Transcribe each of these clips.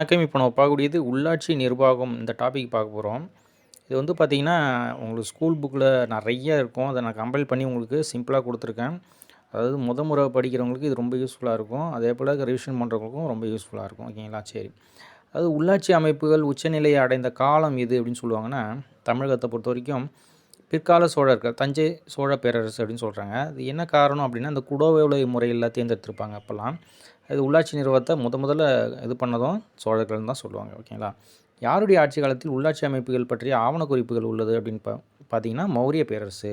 வணக்கம் இப்போ நம்ம பார்க்கக்கூடியது உள்ளாட்சி நிர்வாகம் இந்த டாபிக் பார்க்க போகிறோம் இது வந்து பார்த்திங்கன்னா உங்களுக்கு ஸ்கூல் புக்கில் நிறைய இருக்கும். அதை நான் கம்பைல் பண்ணி உங்களுக்கு சிம்பிளாக கொடுத்துருக்கேன். அதாவது முத முறை படிக்கிறவங்களுக்கு இது ரொம்ப யூஸ்ஃபுல்லாக இருக்கும். அதே போல் ரிவிஷன் பண்ணுறவங்களுக்கும் ரொம்ப யூஸ்ஃபுல்லாக இருக்கும். ஓகேங்களா சரி. அது உள்ளாட்சி அமைப்புகள் உச்சநிலையை அடைந்த காலம் எது அப்படின்னு சொல்லுவாங்கன்னா தமிழகத்தை பொறுத்த வரைக்கும் பிற்கால சோழர்கள் தஞ்சை சோழ பேரரசு அப்படின்னு சொல்கிறாங்க அது என்ன காரணம் அப்படின்னா அந்த குடோவேலை முறையில் தேர்ந்தெடுத்திருப்பாங்க அப்போல்லாம். அது உள்ளாட்சி நிறுவனத்தை முத முதல்ல இது பண்ணதும் சோழர்கள் தான் சொல்லுவாங்க ஓகேங்களா? யாருடைய ஆட்சி காலத்தில் உள்ளாட்சி அமைப்புகள் பற்றிய ஆவண குறிப்புகள் உள்ளது அப்படின்னு பா பார்த்தீங்கன்னா மௌரிய பேரரசு.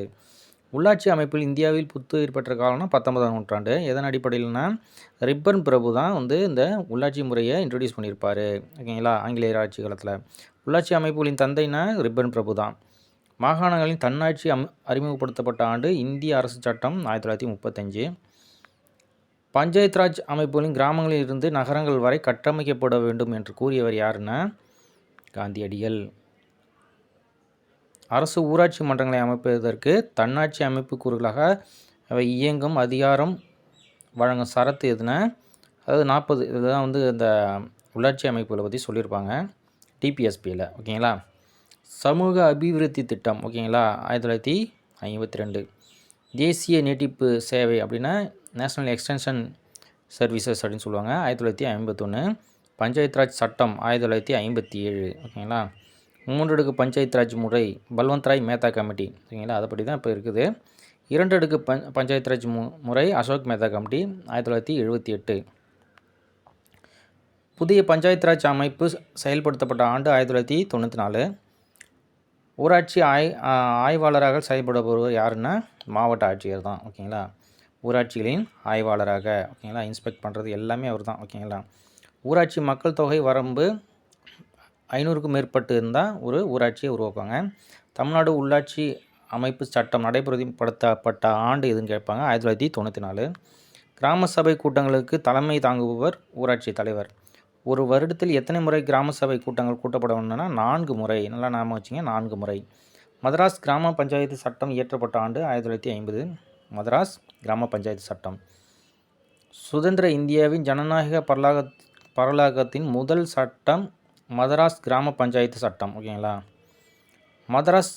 உள்ளாட்சி அமைப்பில் இந்தியாவில் புத்துயிர் பெற்ற காலம்னா பத்தொன்பதாம் நூற்றாண்டு. எதன் அடிப்படையில்னா ரிப்பன் பிரபு தான் வந்து இந்த உள்ளாட்சி முறையை இன்ட்ரடியூஸ் பண்ணியிருப்பார் ஓகேங்களா ஆங்கிலேயர் ஆட்சி காலத்தில். உள்ளாட்சி அமைப்புகளின் தந்தைனா ரிப்பன் பிரபு தான். மாகாணங்களின் தன்னாட்சி அம் அறிமுகப்படுத்தப்பட்ட ஆண்டு இந்திய அரசு சட்டம் ஆயிரத்தி தொள்ளாயிரத்தி முப்பத்தஞ்சு. பஞ்சாயத் ராஜ் அமைப்புகளின் கிராமங்களில் இருந்து நகரங்கள் வரை கட்டமைக்கப்பட வேண்டும் என்று கூறியவர் யாருன்னா? காந்தியடிகள். அரசு ஊராட்சி மன்றங்களை அமைப்பதற்கு தன்னாட்சி அமைப்பு கூறுகளாக அவை இயங்கும் அதிகாரம் வழங்கும் சரத்து எதுனா? அதாவது நாற்பது இதுதான் வந்து இந்த உள்ளாட்சி அமைப்புகளை பற்றி சொல்லியிருப்பாங்க. டிபிஎஸ்பியில் ஓகேங்களா? சமூக அபிவிருத்தி திட்டம் ஓகேங்களா? ஆயிரத்தி தொள்ளாயிரத்தி ஐம்பத்தி ரெண்டு தேசிய நீட்டிப்பு சேவை அப்படின்னா நேஷ்னல் எக்ஸ்டென்ஷன் சர்வீசஸ் அப்படின்னு சொல்லுவாங்க. ஆயிரத்தி தொள்ளாயிரத்தி ஐம்பத்தொன்று பஞ்சாயத் ராஜ் சட்டம் ஆயிரத்தி தொள்ளாயிரத்தி ஐம்பத்தி ஏழு ஓகேங்களா? மூன்றடுக்கு பஞ்சாயத் ராஜ் முறை பல்வந்த் ராய் மேத்தா கமிட்டி ஓகேங்களா? அதைப்படி தான் இப்போ இருக்குது. இரண்டு அடுக்கு பஞ் பஞ்சாயத்து ராஜ் மு முறை அசோக் மேத்தா கமிட்டி ஆயிரத்தி தொள்ளாயிரத்தி எழுபத்தி எட்டு புதிய பஞ்சாயத் ராஜ் அமைப்பு செயல்படுத்தப்பட்ட ஆண்டு ஆயிரத்தி தொள்ளாயிரத்தி தொண்ணூற்றி நாலு. ஊராட்சி ஆய் ஆய்வாளராக செயல்படுபவர் யாருன்னா மாவட்ட ஆட்சியர் தான் ஓகேங்களா? ஊராட்சிகளின் ஆய்வாளராக ஓகேங்களா? இன்ஸ்பெக்ட் பண்ணுறது எல்லாமே அவர் தான் ஓகேங்களா? ஊராட்சி மக்கள் தொகை வரம்பு ஐநூறுக்கும் மேற்பட்டு இருந்தால் ஒரு ஊராட்சியை உருவாக்குவாங்க. தமிழ்நாடு உள்ளாட்சி அமைப்பு சட்டம் நடைமுறைப்படுத்தப்பட்ட ஆண்டு எதுன்னு கேட்பாங்க ஆயிரத்தி தொள்ளாயிரத்தி தொண்ணூற்றி நாலு. கிராம சபை கூட்டங்களுக்கு தலைமை தாங்குபவர் ஊராட்சி தலைவர். ஒரு வருடத்தில் எத்தனை முறை கிராம சபை கூட்டங்கள் கூட்டப்பட வேணும்னா நான்கு முறை. நல்லா நாம வச்சுங்க. நான்கு முறை. மதராஸ் கிராம பஞ்சாயத்து சட்டம் இயற்றப்பட்ட ஆண்டு ஆயிரத்தி தொள்ளாயிரத்தி ஐம்பது. மதராஸ் கிராம பஞ்சாயத்து சட்டம். சுதந்திர இந்தியாவின் ஜனநாயக பரலாக பரலாகத்தின் முதல் சட்டம் மதராஸ் கிராம பஞ்சாயத்து சட்டம். ஓகேங்களா? மதராஸ்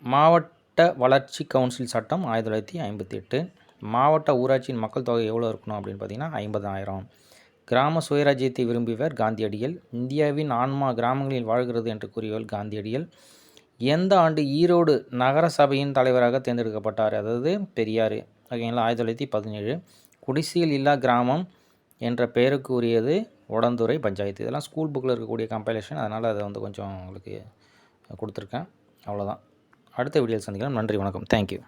மாவட்ட வளர்ச்சி கவுன்சில் சட்டம் ஆயிரத்தி தொள்ளாயிரத்தி ஐம்பத்தி எட்டு. மாவட்ட ஊராட்சியின் மக்கள் தொகை எவ்வளோ இருக்கணும் அப்படின்னு பார்த்தீங்கன்னா ஐம்பதாயிரம். கிராம சுயராஜ்யத்தை விரும்பியவர் காந்தியடிகள். இந்தியாவின் ஆன்மா கிராமங்களில் வாழ்கிறது என்று கூறியவர் காந்தியடிகள். எந்த ஆண்டு ஈரோடு நகர சபையின் தலைவராக தேர்ந்தெடுக்கப்பட்டார்? அதாவது பெரியார் ஓகேங்களா ஆயிரத்தி தொள்ளாயிரத்தி பதினேழு. குடிசையில் இல்லா கிராமம் என்ற பெயருக்கு உரியது உடந்துறை பஞ்சாயத்து. இதெல்லாம் ஸ்கூல் புக்கில் இருக்கக்கூடிய கம்பைலேஷன் அதனால் அதை வந்து கொஞ்சம் உங்களுக்கு கொடுத்துருக்கேன். அவ்வளோதான் அடுத்த வீடியோவில் சந்திக்கலாம். நன்றி வணக்கம். தேங்க்யூ